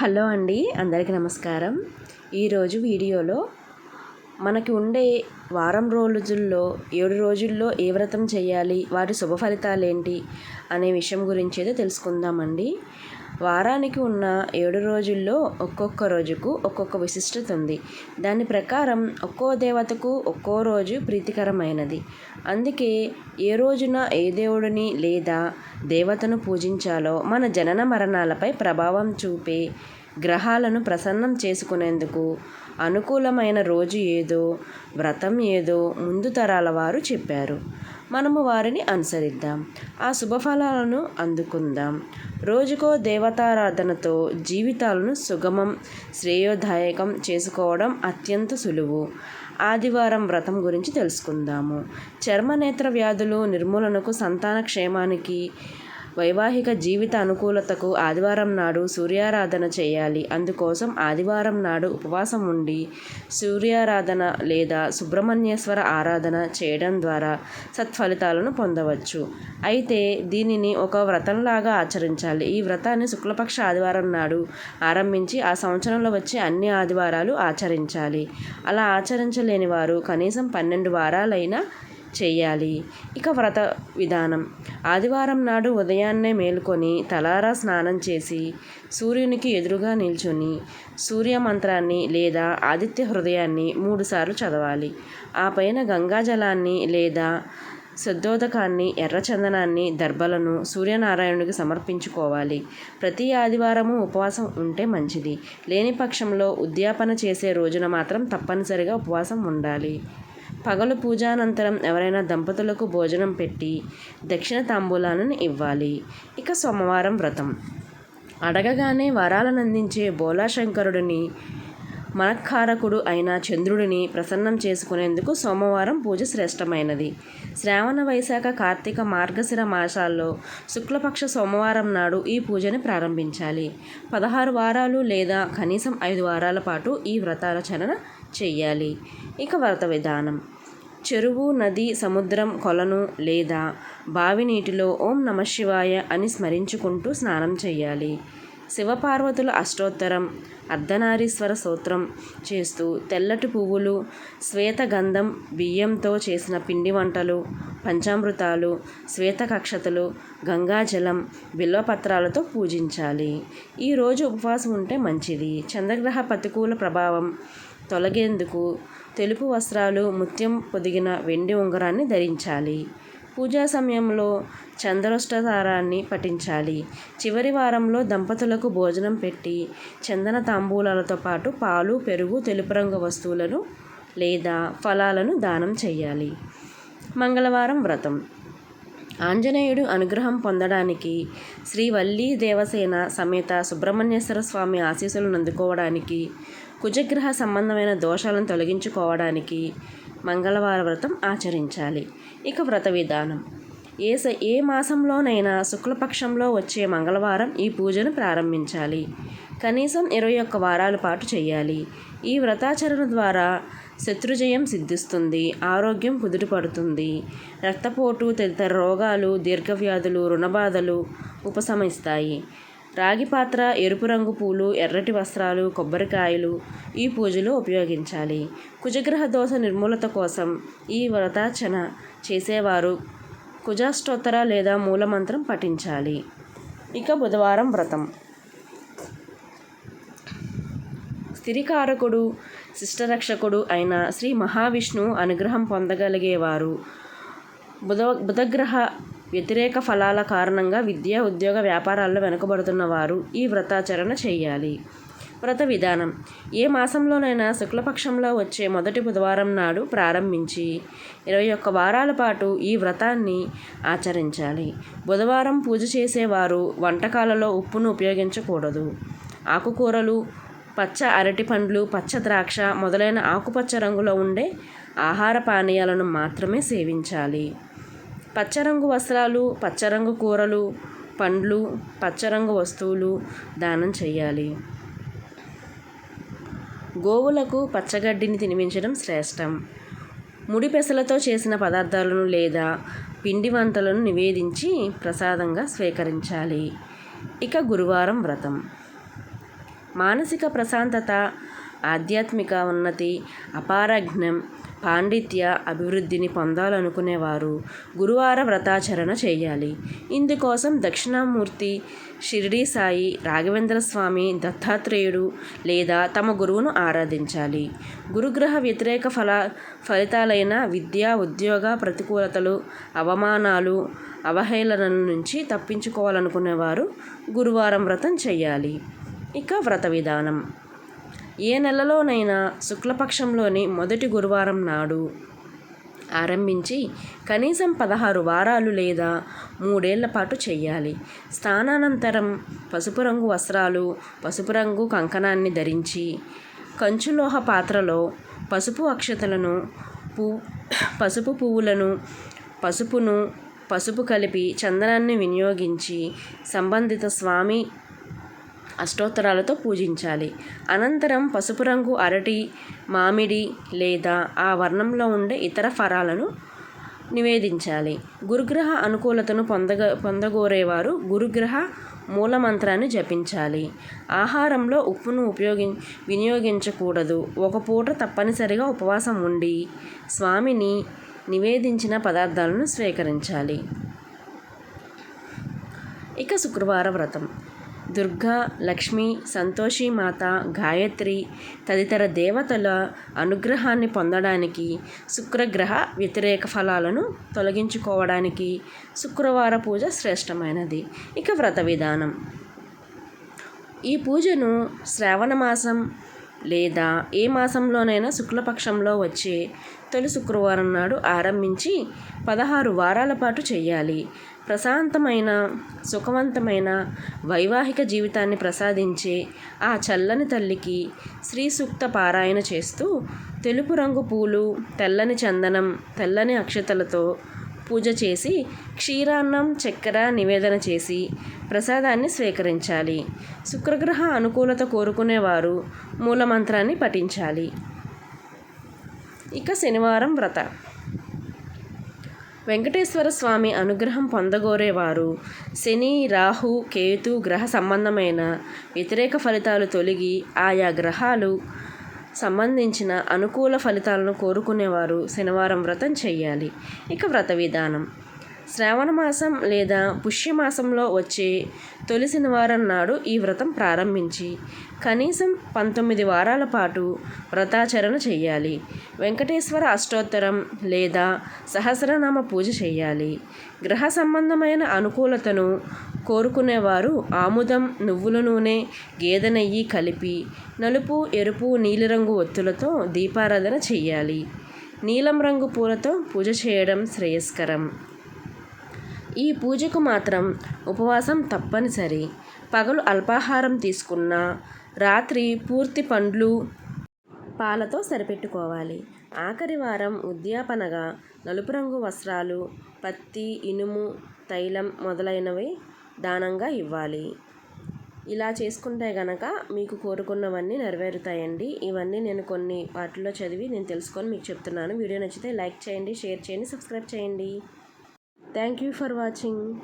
Hello అండి అందరికీ నమస్కారం. ఈరోజు వీడియోలో మనకి ఉండే వారం రోజుల్లో ఏడు రోజుల్లో ఏ వ్రతం చేయాలి వాటి శుభ ఫలితాలు ఏంటి అనే విషయం గురించి అయితే తెలుసుకుందామండి. వారానికి ఉన్న ఏడు రోజుల్లో ఒక్కొక్క రోజుకు ఒక్కొక్క విశిష్టత ఉంది. దాని ప్రకారం ఒక్కో దేవతకు ఒక్కో రోజు ప్రీతికరమైనది. అందుకే ఏ రోజున ఏ దేవుడిని లేదా దేవతను పూజించాలో మన జనన మరణాలపై ప్రభావం చూపే గ్రహాలను ప్రసన్నం చేసుకునేందుకు అనుకూలమైన రోజు ఏదో వ్రతం ఏదో ముందు తరాల వారు చెప్పారు. మనము వారిని అనుసరిద్దాం. ఆ శుభఫలాలను అందుకుందాం. రోజుకో దేవతారాధనతో జీవితాలను సుగమం శ్రేయోదాయకం చేసుకోవడం అత్యంత సులువు. ఆదివారం వ్రతం గురించి తెలుసుకుందాము. చర్మనేత్ర వ్యాధులు నిర్మూలనకు సంతాన క్షేమానికి వైవాహిక జీవిత అనుకూలతకు ఆదివారం నాడు సూర్యారాధన చేయాలి. అందుకోసం ఆదివారం నాడు ఉపవాసం ఉండి సూర్యారాధన లేదా సుబ్రహ్మణ్యేశ్వర ఆరాధన చేయడం ద్వారా సత్ఫలితాలను పొందవచ్చు. అయితే దీనిని ఒక వ్రతంలాగా ఆచరించాలి. ఈ వ్రతాన్ని శుక్లపక్ష ఆదివారం నాడు ఆరంభించి ఆ సంవత్సరంలో వచ్చే అన్ని ఆదివారాలు ఆచరించాలి. అలా ఆచరించలేని వారు కనీసం పన్నెండు వారాలైనా చేయాలి. ఇక వ్రత విధానం. ఆదివారం నాడు ఉదయాన్నే మేలుకొని తలారా స్నానం చేసి సూర్యునికి ఎదురుగా నిల్చుని సూర్య మంత్రాన్ని లేదా ఆదిత్య హృదయాన్ని మూడుసార్లు చదవాలి. ఆ పైన గంగాజలాన్ని లేదా శుద్ధోదకాన్ని ఎర్రచందనాన్ని దర్భలను సూర్యనారాయణుడికి సమర్పించుకోవాలి. ప్రతి ఆదివారము ఉపవాసం ఉంటే మంచిది. లేని పక్షంలో ఉద్యాపన చేసే రోజున మాత్రం తప్పనిసరిగా ఉపవాసం ఉండాలి. పగలు పూజానంతరం ఎవరైనా దంపతులకు భోజనం పెట్టి దక్షిణ తాంబూలాలను ఇవ్వాలి. ఇక సోమవారం వ్రతం. అడగగానే వరాలను అందించే బోలాశంకరుడిని మనఃకారకుడు అయిన చంద్రుడిని ప్రసన్నం చేసుకునేందుకు సోమవారం పూజ శ్రేష్టమైనది. శ్రావణ వైశాఖ కార్తీక మార్గశిర మాసాల్లో శుక్లపక్ష సోమవారం నాడు ఈ పూజని ప్రారంభించాలి. పదహారు వారాలు లేదా కనీసం ఐదు వారాల పాటు ఈ వ్రతాచరణ చెయ్యాలి ఇక వ్రత విధానం. చెరువు నది సముద్రం కొలను లేదా బావి నీటిలో ఓం నమ శివాయ అని స్మరించుకుంటూ స్నానం చేయాలి. శివపార్వతుల అష్టోత్తరం అర్ధనారీశ్వర స్తోత్రం చేస్తూ తెల్లటి పువ్వులు శ్వేతగంధం బియ్యంతో చేసిన పిండి వంటలు పంచామృతాలు శ్వేతకక్షతలు గంగాజలం బిల్వపత్రాలతో పూజించాలి. ఈరోజు ఉపవాసం ఉంటే మంచిది. చంద్రగ్రహ ప్రతికూల ప్రభావం తొలగేందుకు తెలుపు వస్త్రాలు ముత్యం పొదిగిన వెండి ఉంగరాన్ని ధరించాలి. పూజా సమయంలో చంద్రోష్టతారాన్ని పఠించాలి. చివరి వారంలో దంపతులకు భోజనం పెట్టి చందన తాంబూలాలతో పాటు పాలు పెరుగు తెలుపు రంగు వస్తువులను లేదా ఫలాలను దానం చేయాలి. మంగళవారం వ్రతం. ఆంజనేయుడు అనుగ్రహం పొందడానికి శ్రీ వల్లీ దేవసేన సమేత సుబ్రహ్మణ్యేశ్వర స్వామి ఆశీస్సులను అందుకోవడానికి కుజగ్రహ సంబంధమైన దోషాలను తొలగించుకోవడానికి మంగళవార వ్రతం ఆచరించాలి. ఇక వ్రత విధానం. ఏ స ఏ మాసంలోనైనా శుక్లపక్షంలో వచ్చే మంగళవారం ఈ పూజను ప్రారంభించాలి. కనీసం ఇరవై ఒక్క వారాల పాటు చేయాలి ఈ వ్రతాచరణ ద్వారా శత్రుజయం సిద్ధిస్తుంది ఆరోగ్యం కుదుటపడుతుంది. రక్తపోటు తదితర రోగాలు దీర్ఘవ్యాధులు రుణబాధలు ఉపశమిస్తాయి. రాగి పాత్ర ఎరుపు రంగు పూలు ఎర్రటి వస్త్రాలు కొబ్బరికాయలు ఈ పూజలో ఉపయోగించాలి. కుజగ్రహ దోష నిర్మూలత కోసం ఈ వ్రతాచన చేసేవారు కుజాష్టోత్తర లేదా మూలమంత్రం పఠించాలి. ఇక బుధవారం వ్రతం. స్థిరికారకుడు శిష్టరక్షకుడు అయిన శ్రీ మహావిష్ణువు అనుగ్రహం పొందగలిగేవారు. బుధ బుధగ్రహ వ్యతిరేక ఫలాల కారణంగా విద్య ఉద్యోగ వ్యాపారాల్లో వెనుకబడుతున్న వారు ఈ వ్రతాచరణ చేయాలి. వ్రత విధానం. ఏ మాసంలోనైనా శుక్లపక్షంలో వచ్చే మొదటి బుధవారం నాడు ప్రారంభించి ఇరవై ఒక్క వారాల పాటు ఈ వ్రతాన్ని ఆచరించాలి. బుధవారం పూజ చేసేవారు వంటకాలలో ఉప్పును ఉపయోగించకూడదు. ఆకుకూరలు పచ్చ అరటి పండ్లు పచ్చ ద్రాక్ష మొదలైన ఆకుపచ్చ రంగులో ఉండే ఆహార పానీయాలను మాత్రమే సేవించాలి. పచ్చరంగు వస్త్రాలు పచ్చరంగు కూరలు పండ్లు పచ్చరంగు వస్తువులు దానం చేయాలి. గోవులకు పచ్చగడ్డిని తినిపించడం శ్రేష్టం. ముడి పెసలతో చేసిన పదార్థాలను లేదా పిండి వంటలను నివేదించి ప్రసాదంగా స్వీకరించాలి. ఇక గురువారం వ్రతం. మానసిక ప్రశాంతత ఆధ్యాత్మిక ఉన్నతి అపారజ్ఞం పాండిత్య అభివృద్ధిని పొందాలనుకునేవారు గురువార వ్రతాచరణ చేయాలి. ఇందుకోసం దక్షిణామూర్తి షిరిడి సాయి రాఘవేంద్ర స్వామి దత్తాత్రేయుడు లేదా తమ గురువును ఆరాధించాలి. గురుగ్రహ వ్యతిరేక ఫల ఫలితాలైన విద్య ఉద్యోగ ప్రతికూలతలు అవమానాలు అవహేళన నుంచి తప్పించుకోవాలనుకునేవారు గురువారం వ్రతం చేయాలి. ఇక వ్రత విధానం. ఏ నెలలోనైనా శుక్లపక్షంలోని మొదటి గురువారం నాడు ఆరంభించి కనీసం పదహారు వారాలు లేదా మూడేళ్ళ పాటు చేయాలి స్నానానంతరం పసుపు రంగు వస్త్రాలు పసుపు రంగు కంకణాన్ని ధరించి కంచులోహ పాత్రలో పసుపు అక్షతలను పూ పసుపు పువ్వులను పసుపును పసుపు కలిపి చందనాన్ని వినియోగించి సంబంధిత స్వామి అష్టోత్తరాలతో పూజించాలి. అనంతరం పసుపు రంగు అరటి మామిడి లేదా ఆ వర్ణంలో ఉండే ఇతర ఫలాలను నివేదించాలి. గురుగ్రహ అనుకూలతను పొందగ పొందగోరేవారు గురుగ్రహ మూలమంత్రాన్ని జపించాలి. ఆహారంలో ఉప్పును ఉపయోగి వినియోగించకూడదు. ఒక పూట తప్పనిసరిగా ఉపవాసం ఉండి స్వామిని నివేదించిన పదార్థాలను స్వీకరించాలి. ఇక శుక్రవార వ్రతం. దుర్గా లక్ష్మి సంతోషి మాత గాయత్రి తదితర దేవతల అనుగ్రహాన్ని పొందడానికి శుక్రగ్రహ వ్యతిరేక ఫలాలను తొలగించుకోవడానికి శుక్రవార పూజ శ్రేష్టమైనది. ఇక వ్రత విధానం. ఈ పూజను శ్రావణ మాసం లేదా ఏ మాసంలోనైనా శుక్లపక్షంలో వచ్చే తొలి శుక్రవారం నాడు ఆరంభించి పదహారు వారాల పాటు చేయాలి ప్రశాంతమైన సుఖవంతమైన వైవాహిక జీవితాన్ని ప్రసాదించే ఆ చల్లని తల్లికి శ్రీ సూక్త పారాయణ చేస్తూ తెలుపు రంగు పూలు తెల్లని చందనం తెల్లని అక్షతలతో పూజ చేసి క్షీరాన్నం చక్కెర నివేదన చేసి ప్రసాదాన్ని స్వీకరించాలి. శుక్రగ్రహ అనుకూలత కోరుకునేవారు మూలమంత్రాన్ని పఠించాలి. ఇక శనివారం వ్రత. వెంకటేశ్వర స్వామి అనుగ్రహం పొందగోరేవారు శని రాహు కేతు గ్రహ సంబంధమైన వ్యతిరేక ఫలితాలు తొలగి ఆయా గ్రహాలు సంబంధించిన అనుకూల ఫలితాలను కోరుకునేవారు శనివారం వ్రతం చేయాలి. ఇక వ్రత విధానం. శ్రావణ మాసం లేదా పుష్యమాసంలో వచ్చే తొలి శనివారం నాడు ఈ వ్రతం ప్రారంభించి కనీసం పంతొమ్మిది వారాల పాటు వ్రతాచరణ చేయాలి. వెంకటేశ్వర అష్టోత్తరం లేదా సహస్రనామ పూజ చేయాలి. గ్రహ సంబంధమైన అనుకూలతను కోరుకునేవారు ఆముదం నువ్వుల నూనె గేదె నెయ్యి కలిపి నలుపు ఎరుపు నీలిరంగు ఒత్తులతో దీపారాధన చేయాలి నీలం రంగు పూలతో పూజ చేయడం శ్రేయస్కరం. ఈ పూజకు మాత్రం ఉపవాసం తప్పనిసరి. పగలు అల్పాహారం తీసుకున్న రాత్రి పూర్తి పండ్లు పాలతో సరిపెట్టుకోవాలి. ఆఖరి వారం ఉద్యాపనగా నలుపు రంగు వస్త్రాలు పత్తి ఇనుము తైలం మొదలైనవి దానంగా ఇవ్వాలి. ఇలా చేసుకుంటే గనక మీకు కోరుకున్నవన్నీ నెరవేరుతాయండి. ఇవన్నీ నేను కొన్ని పాటల్లో చదివి నేను తెలుసుకొని మీకు చెప్తున్నాను. వీడియో నచ్చితే లైక్ చేయండి షేర్ చేయండి సబ్స్క్రైబ్ చేయండి. Thank you for watching.